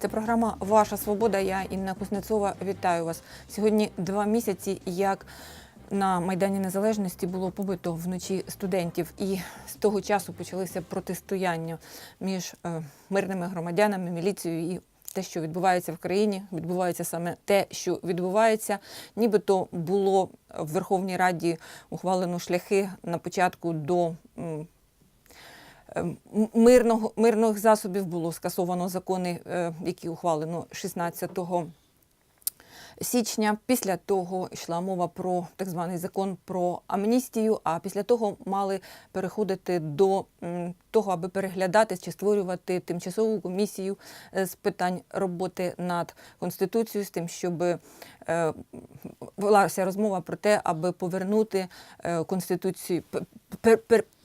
Це програма Ваша Свобода. Я Інна Кузнецова. Вітаю вас. Сьогодні два місяці, як на Майдані Незалежності було побито вночі студентів, і з того часу почалися протистояння між е, мирними громадянами, міліцією і. Те, що відбувається в країні, відбувається саме те, що відбувається. Нібито було в Верховній Раді ухвалено шляхи на початку до мирного, мирних засобів було скасовано закони, е, які ухвалено 16 січня. Після того йшла мова про так званий закон про амністію. А після того мали переходити до того, аби переглядати чи створювати тимчасову комісію е, з питань роботи над конституцією, з тим, щоб е, велася розмова про те, аби повернути е, конституцію,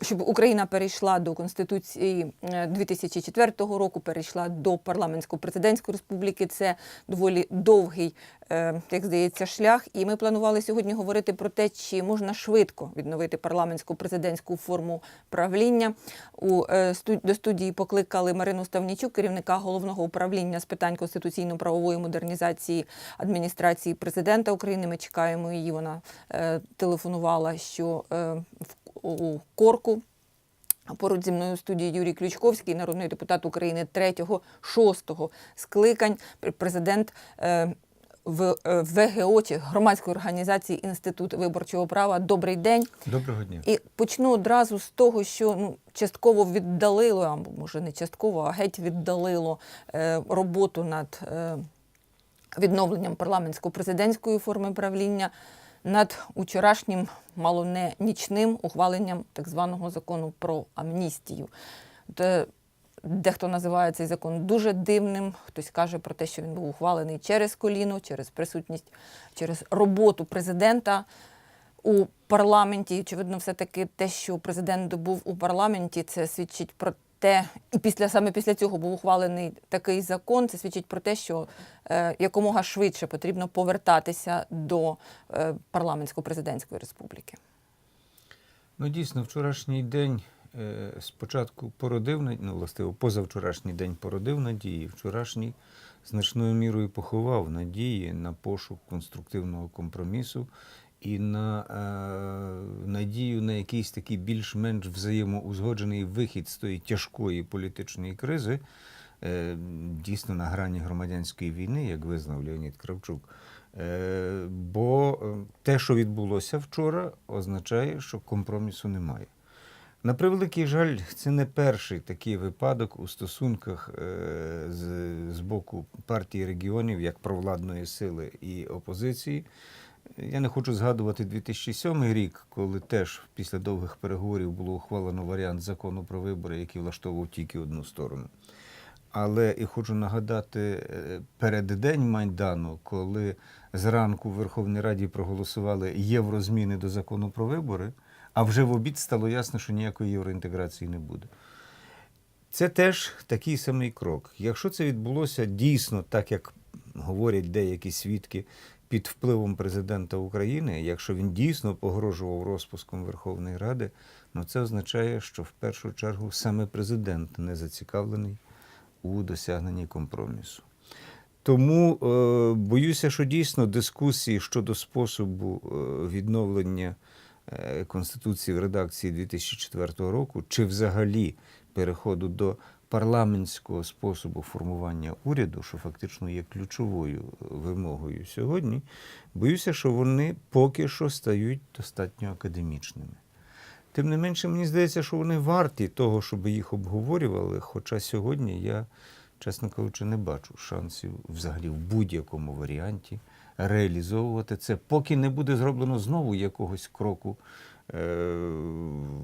щоб Україна перейшла до конституції е, 2004 року, перейшла до парламентсько-президентської республіки. Це доволі довгий, як здається, шлях. І ми планували сьогодні говорити про те, чи можна швидко відновити парламентсько-президентську форму правління. У е, до студії покликали Марину Ставнічук, керівника головного управління з питань конституційно-правової модернізації адміністрації президента України. Ми чекаємо її. Вона е, телефонувала, що е, у Корку. Поруч зі мною студії Юрій Ключковський, народний депутат України 3-6 скликань, президент в е, ВГО чи громадської організації Інститут виборчого права. Добрий день. Доброго дня. І почну одразу з того, що ну частково віддалило, або може не частково, а геть віддалило е, роботу над е, відновленням парламентсько-президентської форми правління над учорашнім, мало не нічним ухваленням так званого закону про амністію. Де Дехто називає цей закон дуже дивним. Хтось каже про те, що він був ухвалений через коліно, через присутність, через роботу президента у парламенті. Очевидно, все-таки те, що президент був у парламенті, це свідчить про те, і після саме після цього був ухвалений такий закон. Це свідчить про те, що е, якомога швидше потрібно повертатися до е, парламентсько-президентської республіки. Ну, дійсно, вчорашній день спочатку породив, ну, властиво, позавчорашній день породив надії, вчорашній значною мірою поховав надії на пошук конструктивного компромісу і на е, надію на якийсь такий більш-менш взаємоузгоджений вихід з тої тяжкої політичної кризи, е, дійсно на грані громадянської війни, як визнав Леонід Кравчук. Е, Бо е, те, що відбулося вчора, означає, що компромісу немає. На превеликий жаль, це не перший такий випадок у стосунках е, з, з боку партії регіонів, як провладної сили і опозиції. Я не хочу згадувати 2007 рік, коли теж після довгих переговорів було ухвалено варіант закону про вибори, який влаштовував тільки одну сторону. Але і хочу нагадати е, переддень Майдану, коли зранку в Верховній Раді проголосували єврозміни до закону про вибори, а вже в обід стало ясно, що ніякої євроінтеграції не буде. Це теж такий самий крок. Якщо це відбулося дійсно так, як говорять деякі свідки, під впливом президента України, якщо він дійсно погрожував розпуском Верховної Ради, ну це означає, що в першу чергу саме президент не зацікавлений у досягненні компромісу. Тому е, боюся, що дійсно дискусії щодо способу е, відновлення Конституції в редакції 2004 року, чи взагалі переходу до парламентського способу формування уряду, що фактично є ключовою вимогою сьогодні, боюся, що вони поки що стають достатньо академічними. Тим не менше, мені здається, що вони варті того, щоб їх обговорювали. Хоча сьогодні я, чесно кажучи, не бачу шансів взагалі в будь-якому варіанті реалізовувати це, поки не буде зроблено знову якогось кроку е,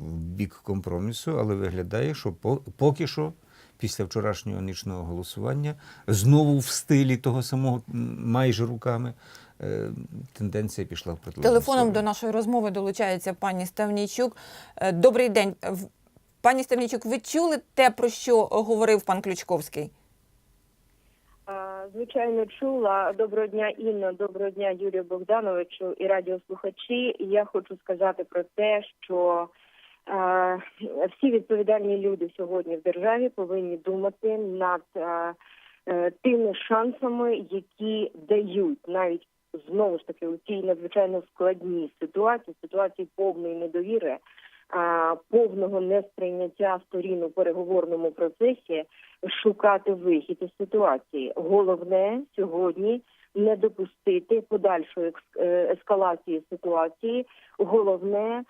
в бік компромісу, але виглядає, що по- поки що. Після вчорашнього нічного голосування знову в стилі того самого майже руками е, тенденція пішла в протилежну Телефоном сторону. до нашої розмови долучається пані Ставнійчук. Е, Добрий день. Пані Ставнійчук, ви чули те, про що говорив пан Ключковський? Звичайно, чула. Доброго дня, Інно, доброго дня, Юрію Богдановичу і радіослухачі. Я хочу сказати про те, що е, всі відповідальні люди сьогодні в державі повинні думати над е, е, тими шансами, які дають навіть знову ж таки у цій надзвичайно складній ситуації, ситуації повної недовіри, повного несприйняття сторін у переговорному процесі, шукати вихід із ситуації. Головне сьогодні не допустити подальшої е, ескалації ситуації. Головне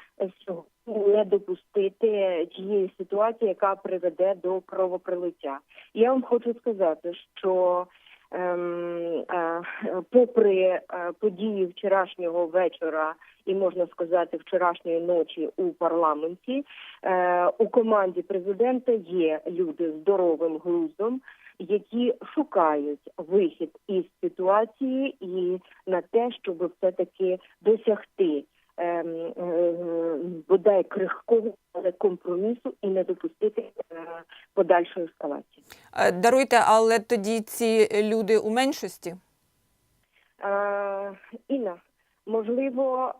не допустити тієї ситуації, яка приведе до кровопролиття. Я вам хочу сказати, що попри е, події вчорашнього вечора і можна сказати вчорашньої ночі у парламенті, е, у команді президента є люди здоровим глуздом, які шукають вихід із ситуації і на те, щоб все таки досягти. Ем, е, Бодай крихкого але компромісу і не допустити е, подальшої ескалації. Е, Даруйте, але тоді ці люди у меншості. Е, Інна, можливо,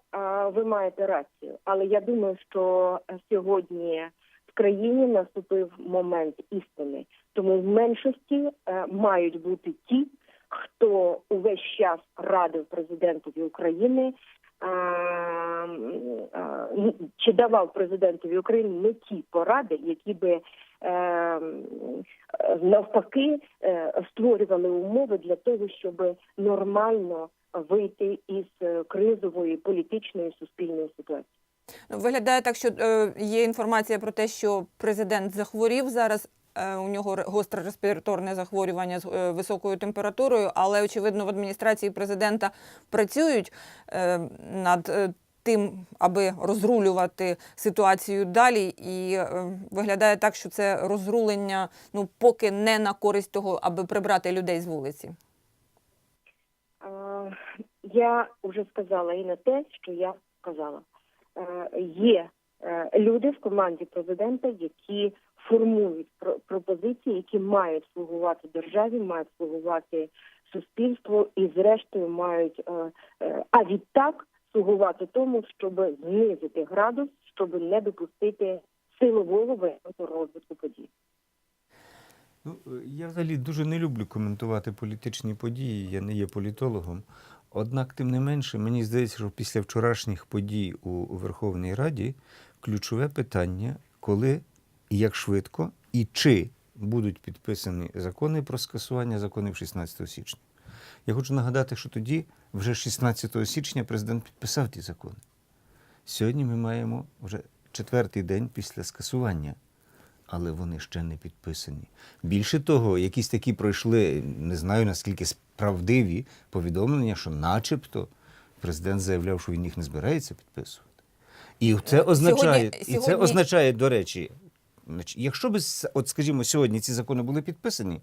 ви маєте рацію, але я думаю, що сьогодні в країні наступив момент істини. Тому в меншості мають бути ті, хто увесь час радив президентові України. Чи давав президентові України не ті поради, які би е, навпаки е, створювали умови для того, щоб нормально вийти із е, кризової політичної суспільної ситуації. Ну, Виглядає так, що є інформація про те, що президент захворів зараз. Е, У нього гостре респіраторне захворювання з е, високою температурою, але очевидно в адміністрації президента працюють е, над тим, аби розрулювати ситуацію далі. І виглядає так, що це розрулення ну поки не на користь того, аби прибрати людей з вулиці. Я вже сказала і на те, що я сказала. Є люди в команді президента, які формують про- пропозиції, які мають слугувати державі, мають слугувати суспільству і, зрештою, мають е, е, а відтак слугувати тому, щоб знизити градус, щоб не допустити силового воєнного розвитку подій. Ну, е, я взагалі дуже не люблю коментувати політичні події, я не є політологом. Однак, тим не менше, мені здається, що після вчорашніх подій у Верховній Раді ключове питання, коли і як швидко, і чи будуть підписані закони про скасування законів 16 січня. Я хочу нагадати, що тоді, вже 16 січня, президент підписав ті закони. Сьогодні ми маємо вже четвертий день після скасування але вони ще не підписані. Більше того, якісь такі пройшли, не знаю наскільки справдиві повідомлення, що начебто президент заявляв, що він їх не збирається підписувати. І це означає, і це означає, до речі, якщо б, от скажімо, сьогодні ці закони були підписані,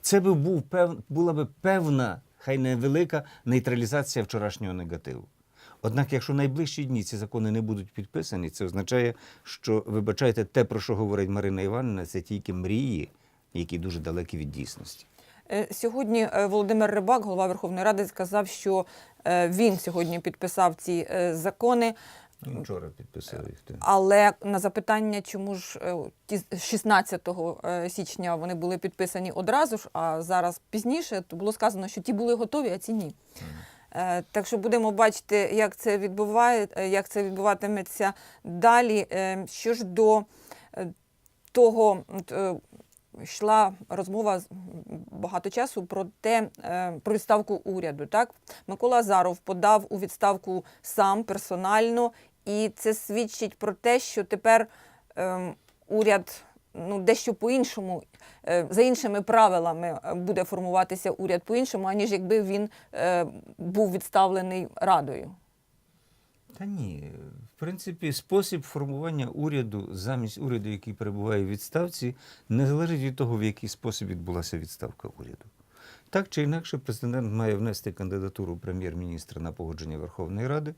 це би був пев, була би певна, хай невелика нейтралізація вчорашнього негативу. Однак, якщо найближчі дні ці закони не будуть підписані, це означає, що, вибачайте, те, про що говорить Марина Іванівна, це тільки мрії, які дуже далекі від дійсності. Е, Сьогодні е, Володимир Рибак, голова Верховної Ради, сказав, що е, він сьогодні підписав ці закони. Ну, Вчора підписали їх. Але на запитання, чому ж е, ті з 16 е, січня вони були підписані одразу ж, а зараз пізніше, то було сказано, що ті були готові, а ці ні. Е, Так що будемо бачити, як це відбуває, е, як це відбуватиметься далі. Е, Що ж до е, того, е, йшла розмова багато часу про те, е, про відставку уряду. Так, Микола Азаров подав у відставку сам персонально, і це свідчить про те, що тепер ем, уряд. Ну, дещо по-іншому, е, за іншими правилами е, буде формуватися уряд по-іншому, аніж якби він е, був відставлений радою. Та ні, в принципі, спосіб формування уряду замість уряду, який перебуває в відставці, не залежить від того, в який спосіб відбулася відставка уряду. Так чи інакше, президент має внести кандидатуру прем'єр-міністра на погодження Верховної Ради,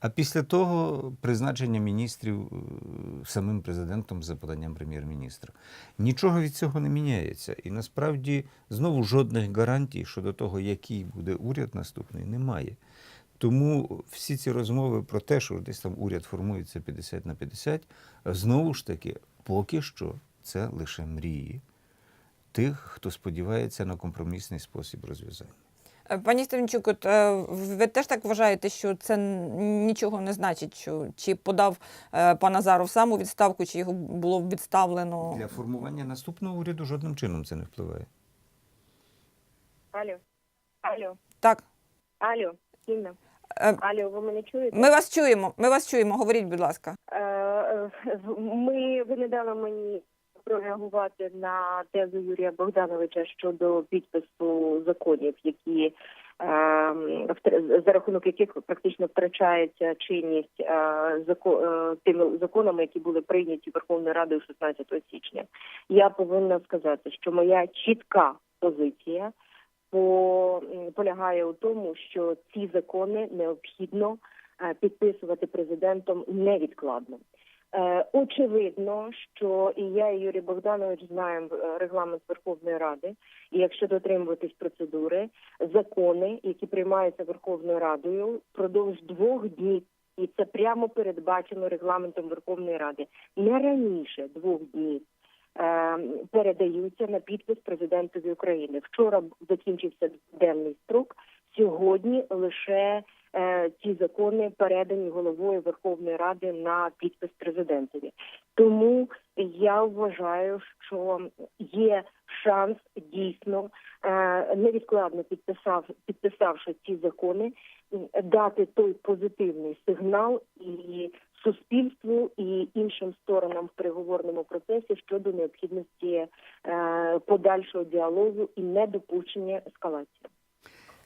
а після того призначення міністрів е, самим президентом за поданням прем'єр-міністра. Нічого від цього не міняється. І насправді знову жодних гарантій щодо того, який буде уряд наступний, немає. Тому всі ці розмови про те, що десь там уряд формується 50 на 50, знову ж таки, поки що це лише мрії. Тих, хто сподівається на компромісний спосіб розв'язання. Е, Пані Стевенчук, от е, ви теж так вважаєте, що це нічого не значить, що чи подав е, пан Азаров сам у відставку, чи його було відставлено? Для формування наступного уряду жодним чином це не впливає. Алло, алло, Так, алло, Інна, алло, ви мене чуєте? ми вас чуємо. Ми вас чуємо. Говоріть, будь ласка. Ми ви не дали мені прореагувати на тезу Юрія Богдановича щодо підпису законів, які е, за рахунок яких практично втрачається чинність е, е, тими законами, які були прийняті Верховною Радою 16 січня. Я повинна сказати, що моя чітка позиція по полягає у тому, що ці закони необхідно підписувати президентом невідкладно. Е, Очевидно, що і я, і Юрій Богданович знаємо е, регламент Верховної Ради, і якщо дотримуватись процедури, закони, які приймаються Верховною Радою, впродовж двох днів, і це прямо передбачено регламентом Верховної Ради, не раніше двох днів. е, Передаються на підпис президентові України. Вчора закінчився денний строк. Сьогодні лише ці закони передані головою Верховної Ради на підпис президентові. Тому я вважаю, що є шанс дійсно е, невідкладно підписав, підписавши ці закони, дати той позитивний сигнал і суспільству і іншим сторонам в переговорному процесі щодо необхідності е, подальшого діалогу і недопущення ескалації.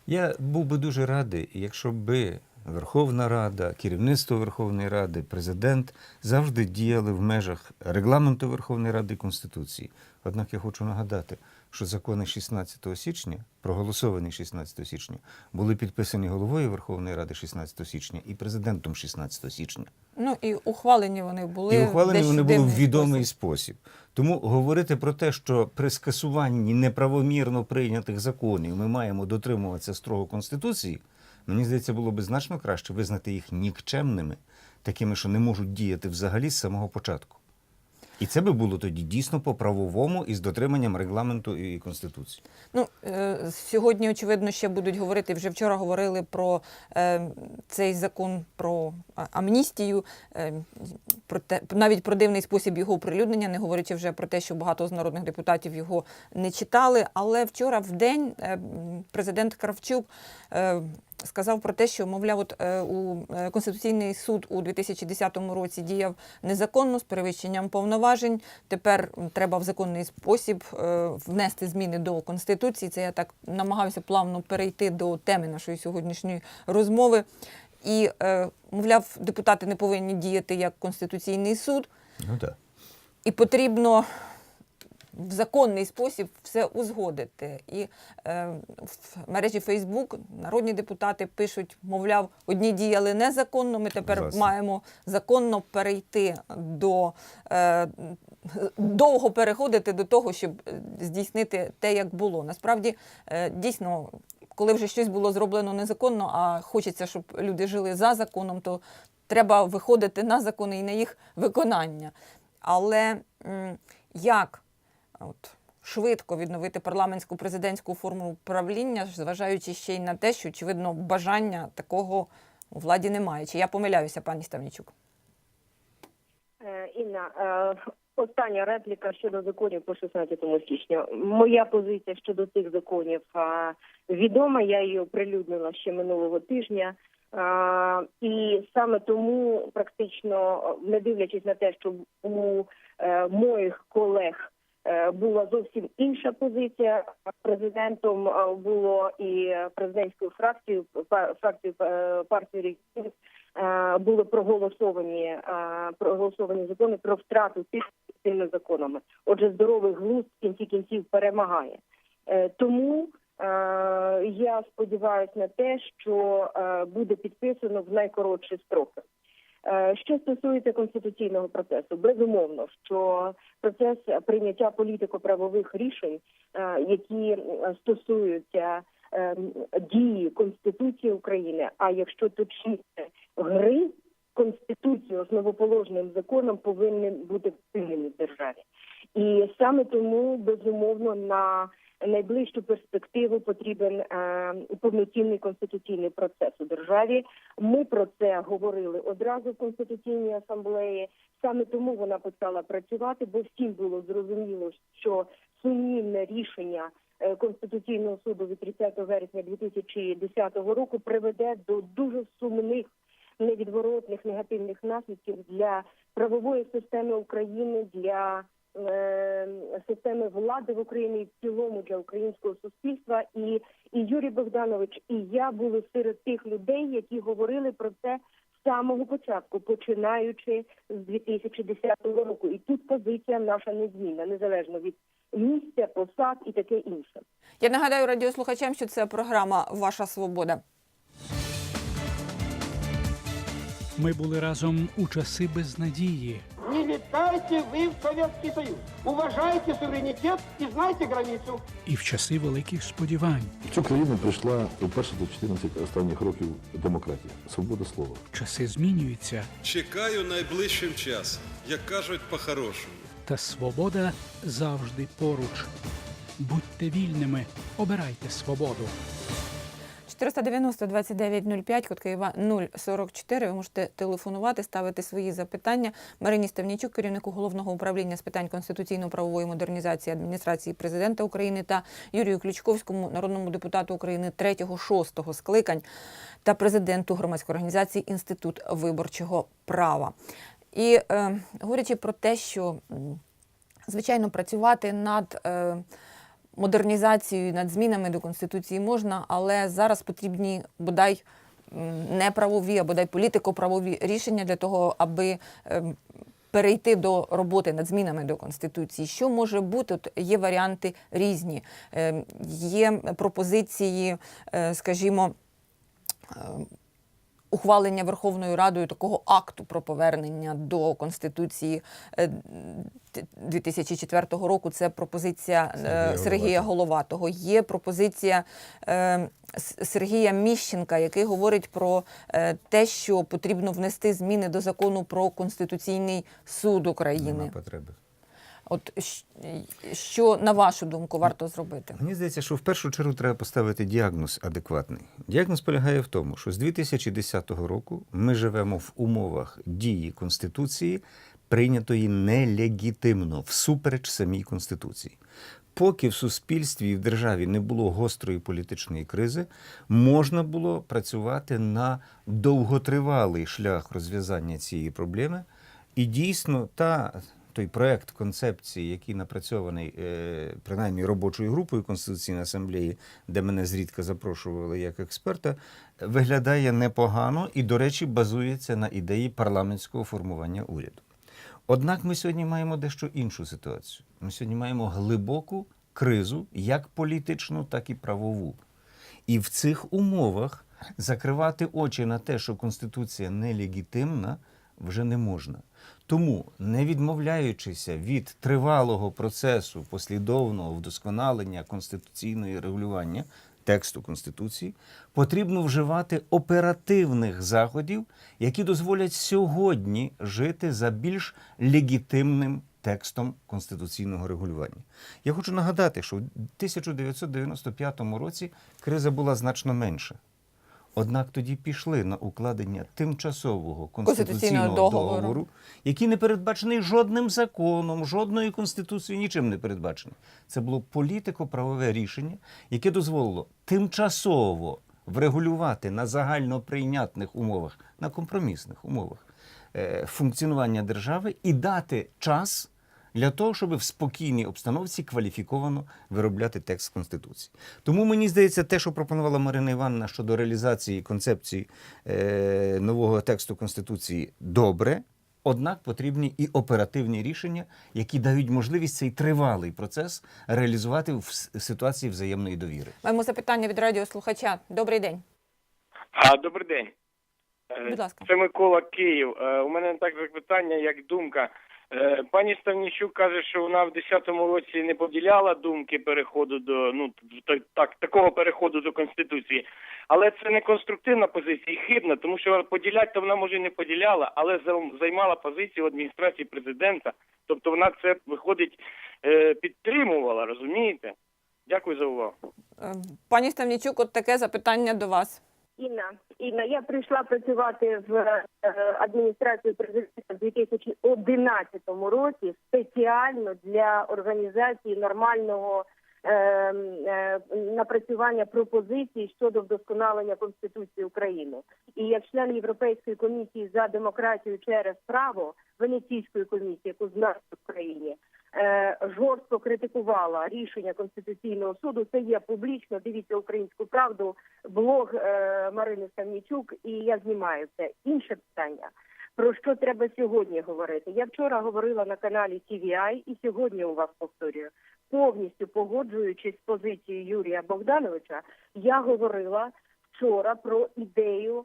Я був би дуже радий, якщо би Верховна Рада, керівництво Верховної Ради, президент завжди діяли в межах регламенту Верховної Ради і Конституції. Однак я хочу нагадати, що закони 16 січня, проголосовані 16 січня, були підписані головою Верховної Ради 16 січня і президентом 16 січня. Ну і ухвалені вони були. І ухвалені вони були в відомий спосіб. спосіб. Тому говорити про те, що при скасуванні неправомірно прийнятих законів ми маємо дотримуватися строго Конституції, мені здається, було б значно краще визнати їх нікчемними, такими, що не можуть діяти взагалі з самого початку. І це би було тоді дійсно по правовому і з дотриманням регламенту і конституції. Ну е, сьогодні, очевидно, ще будуть говорити. Вже вчора говорили про е, цей закон про амністію, е, про те, навіть про дивний спосіб його оприлюднення, не говорячи вже про те, що багато з народних депутатів його не читали. Але вчора в день е, президент Кравчук. Сказав про те, що мовляв, от е, у е, Конституційний суд у 2010 році діяв незаконно з перевищенням повноважень. Тепер треба в законний спосіб е, внести зміни до конституції. Це я так намагаюся плавно перейти до теми нашої сьогоднішньої розмови. І мовляв, депутати не повинні діяти як конституційний суд, Ну так. і потрібно в законний спосіб все узгодити. І е, в мережі Фейсбук народні депутати пишуть, мовляв, одні діяли незаконно. Ми тепер Власне. маємо законно перейти до е, довго переходити до того, щоб здійснити те, як було. Насправді, е, дійсно. Коли вже щось було зроблено незаконно, а хочеться, щоб люди жили за законом, то треба виходити на закони і на їх виконання. Але як от, швидко відновити парламентську президентську форму правління, зважаючи ще й на те, що очевидно бажання такого у владі немає. Чи я помиляюся, пані Ставнічук? Е, Інна, е, остання репліка щодо законів по 16 січня. Моя позиція щодо цих законів е, відома. Я її оприлюднила ще минулого тижня. І саме тому, практично, не дивлячись на те, що у моїх колег була зовсім інша позиція. Президентом е, було і президентською фракцією, фракцією е, партії регіонів е, були проголосовані е, проголосовані закони про втрату тих цими законами. Отже, здоровий глузд в кінці кінців перемагає. Е, Тому е, я сподіваюся на те, що е, буде підписано в найкоротші строки. Е, Що стосується конституційного процесу, безумовно, що процес прийняття політико-правових рішень, е, які е, стосуються дії Конституції України, а якщо точніше гри Конституції основоположним законом повинні бути впевнені в державі. І саме тому безумовно на найближчу перспективу потрібен повноцінний конституційний процес у державі. Ми про це говорили одразу в конституційній асамблеї. Саме тому вона почала працювати, бо всім було зрозуміло, що сумнівне рішення е, Конституційного суду від 30 вересня 2010 року приведе до дуже сумних невідворотних негативних наслідків для правової системи України, для е, системи влади в Україні і в цілому для українського суспільства. І, і Юрій Богданович, і я були серед тих людей, які говорили про це з самого початку, починаючи з 2010 року. І тут позиція наша незмінна, незалежно від місця, посад і таке інше. Я нагадаю радіослухачам, що це програма Ваша Свобода. Ми були разом у часи безнадії. Не летайте вы в Советский Союз. Уважайте суверенитет и знайте границу. І в часи великих сподівань, В цю країну прийшла вперше за 14 останніх років демократія, свобода слова. часи змінюються, Чекаю найближчим часом, як кажуть по-хорошому. та свобода завжди поруч. Будьте вільними, обирайте свободу. 490 2905, код Києва 044. Ви можете телефонувати, ставити свої запитання. Марині Ставнічук, керівнику головного управління з питань конституційно-правової модернізації адміністрації президента України та Юрію Ключковському, народному депутату України 3-6 скликань та президенту громадської організації Інститут виборчого права. І е, говорячи про те, що звичайно працювати над. Е, модернізацією, над змінами до конституції можна, але зараз потрібні бодай не правові, а бодай політико-правові рішення для того, аби ем, перейти до роботи над змінами до конституції. Що може бути? От є варіанти різні, Ем, є пропозиції, е, скажімо. Ухвалення Верховною Радою такого акту про повернення до Конституції е, 2004 року. Це пропозиція е, Сергія Сергія Головатого. Головатого. Є пропозиція е, Сергія Міщенка, який говорить про е, те, що потрібно внести зміни до закону про Конституційний суд Нема України. потреби. От що на вашу думку варто зробити? Мені здається, що в першу чергу треба поставити діагноз адекватний. Діагноз полягає в тому, що з 2010 року ми живемо в умовах дії Конституції, прийнятої нелегітимно, всупереч самій Конституції. Поки в суспільстві і в державі не було гострої політичної кризи, можна було працювати на довготривалий шлях розв'язання цієї проблеми. І дійсно, та той проект концепції, який напрацьований е, принаймні робочою групою Конституційної асамблеї, де мене зрідка запрошували як експерта, виглядає непогано і, до речі, базується на ідеї парламентського формування уряду. Однак ми сьогодні маємо дещо іншу ситуацію. Ми сьогодні маємо глибоку кризу, як політичну, так і правову. І в цих умовах закривати очі на те, що Конституція нелегітимна, вже не можна. Тому, не відмовляючися від тривалого процесу послідовного вдосконалення конституційного регулювання тексту Конституції, потрібно вживати оперативних заходів, які дозволять сьогодні жити за більш легітимним текстом конституційного регулювання. Я хочу нагадати, що в 1995 році криза була значно менша. Однак тоді пішли на укладення тимчасового конституційного договору, договору. який не передбачений жодним законом, жодною конституцією, нічим не передбачений. Це було політико-правове рішення, яке дозволило тимчасово врегулювати на загальноприйнятних умовах, на компромісних умовах е, функціонування держави і дати час для того, щоб в спокійній обстановці кваліфіковано виробляти текст Конституції. Тому мені здається, те, що пропонувала Марина Івановна щодо реалізації концепції е, нового тексту Конституції, добре. Однак потрібні і оперативні рішення, які дають можливість цей тривалий процес реалізувати в ситуації взаємної довіри. Маємо запитання від радіослухача. Добрий день. А, добрий день. Е, Будь ласка. Це Микола Київ. Е, У мене так запитання, як думка. Е, Пані Ставнічук каже, що вона в 10-му році не поділяла думки переходу до ну так такого переходу до конституції, але це не конструктивна позиція, і хибна, тому що поділяти то вона може не поділяла, але займала позицію в адміністрації президента. Тобто вона це виходить е, підтримувала, розумієте? Дякую за увагу. Е, Пані Ставнічук, от таке запитання до вас. Інна, Інна, я прийшла працювати в е, адміністрацію президента в 2011 році спеціально для організації нормального е, е, напрацювання пропозицій щодо вдосконалення Конституції України. І як член Європейської комісії за демократію через право Венеційської комісії, яку знаю в Україні, жорстко критикувала рішення Конституційного суду. Це є публічно. Дивіться українську правду, блог е, Марини Савнічук, і я знімаю це. Інше питання. Про що треба сьогодні говорити? Я вчора говорила на каналі TVI і сьогодні у вас повторюю. Повністю погоджуючись з позицією Юрія Богдановича, я говорила вчора про ідею е,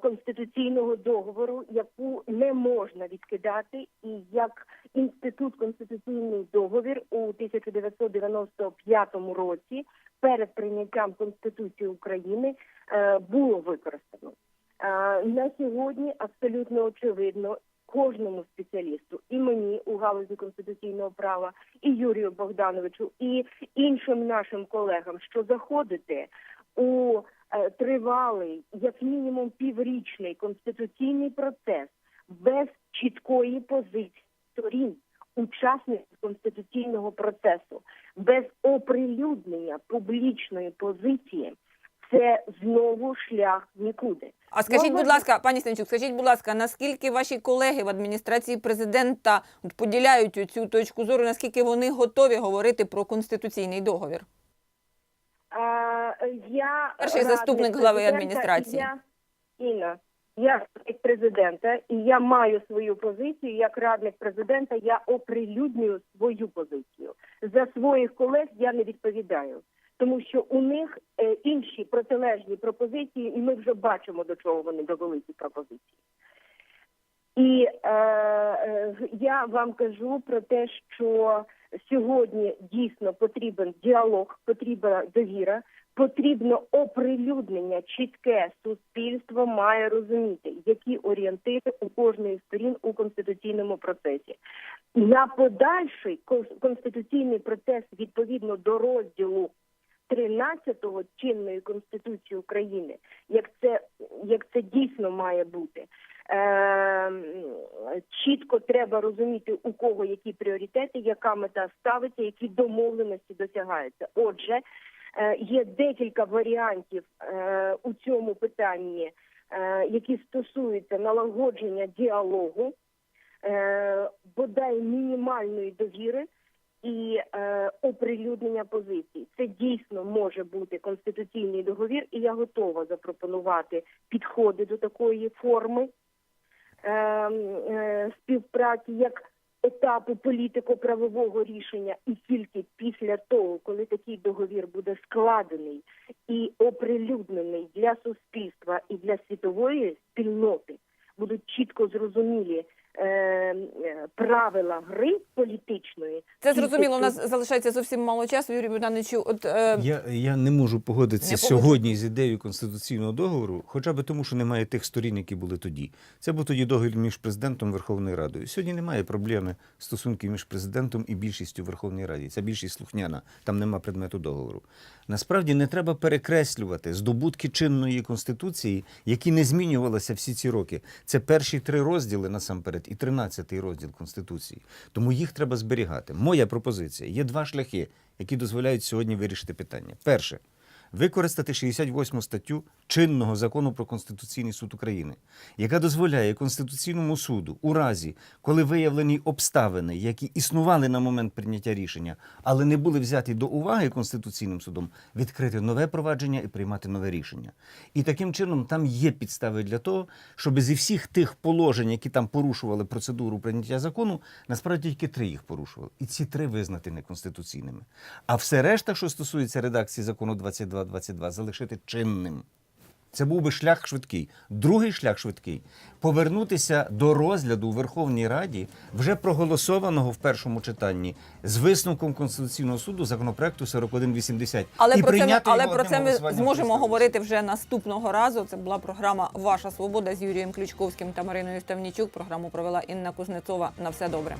конституційного договору, яку не можна відкидати, і як інститут конституційний договір у 1995 році перед прийняттям Конституції України е, було використано. Е, На сьогодні абсолютно очевидно кожному спеціалісту, і мені у галузі конституційного права, і Юрію Богдановичу, і іншим нашим колегам, що заходити у е, тривалий, як мінімум піврічний конституційний процес без чіткої позиції сторін, учасників конституційного процесу, без оприлюднення публічної позиції, це знову шлях нікуди. А скажіть, будь ласка, пані Станчук, скажіть, будь ласка, наскільки ваші колеги в адміністрації президента поділяють цю точку зору, наскільки вони готові говорити про конституційний договір? Я Перший заступник глави адміністрації. Я, Інна, я радник президента, і я маю свою позицію. Як радник президента, я оприлюднюю свою позицію. За своїх колег я не відповідаю, тому що у них е, інші протилежні пропозиції, і ми вже бачимо, до чого вони довели ці пропозиції. І е, е, я вам кажу про те, що сьогодні дійсно потрібен діалог, потрібна довіра, потрібно оприлюднення. Чітке суспільство має розуміти, які орієнтири у кожної сторін у конституційному процесі. На подальший кон- конституційний процес відповідно до розділу 13-го чинної конституції України, як це як це дійсно має бути. Е, чітко треба розуміти, у кого які пріоритети, яка мета ставиться, які домовленості досягаються. Отже, е, є декілька варіантів е, у цьому питанні, е, які стосуються налагодження діалогу, е, бодай мінімальної довіри і е, оприлюднення позицій. Це дійсно може бути конституційний договір, і я готова запропонувати підходи до такої форми е, е, співпраці як етапу політико-правового рішення, і тільки після того, коли такий договір буде складений і оприлюднений для суспільства і для світової спільноти, будуть чітко зрозумілі е, е, правила гри політичної. Це зрозуміло. У нас залишається зовсім мало часу. Юрій Богдановичу, от е, Я, я не можу погодитися Не сьогодні з ідеєю конституційного договору, хоча б тому, що немає тих сторін, які були тоді. Це був тоді договір між президентом і Верховною Радою. Сьогодні немає проблеми стосунків між президентом і більшістю в Верховній Раді. Ця більшість слухняна, там нема предмету договору. Насправді не треба перекреслювати здобутки чинної конституції, які не змінювалися всі ці роки. Це перші три розділи насамперед і тринадцятий розділ конституції. Тому їх треба зберігати. Моя пропозиція є два шляхи, які дозволяють сьогодні вирішити питання. Перше використати 68 статтю чинного закону про Конституційний суд України, яка дозволяє Конституційному суду у разі, коли виявлені обставини, які існували на момент прийняття рішення, але не були взяті до уваги Конституційним судом, відкрити нове провадження і приймати нове рішення. І таким чином там є підстави для того, щоб зі всіх тих положень, які там порушували процедуру прийняття закону, насправді тільки три їх порушували. І ці три визнати неконституційними. А все решта, що стосується редакції закону 2222, залишити чинним. Це був би шлях швидкий. Другий шлях швидкий повернутися до розгляду у Верховній Раді вже проголосованого в першому читанні з висновком Конституційного суду законопроекту 4180. але і про це ми, але про це ми зможемо говорити вже наступного разу. Це була програма Ваша свобода з Юрієм Ключковським та Мариною Ставнічук. Програму провела Інна Кузнецова. На все добре.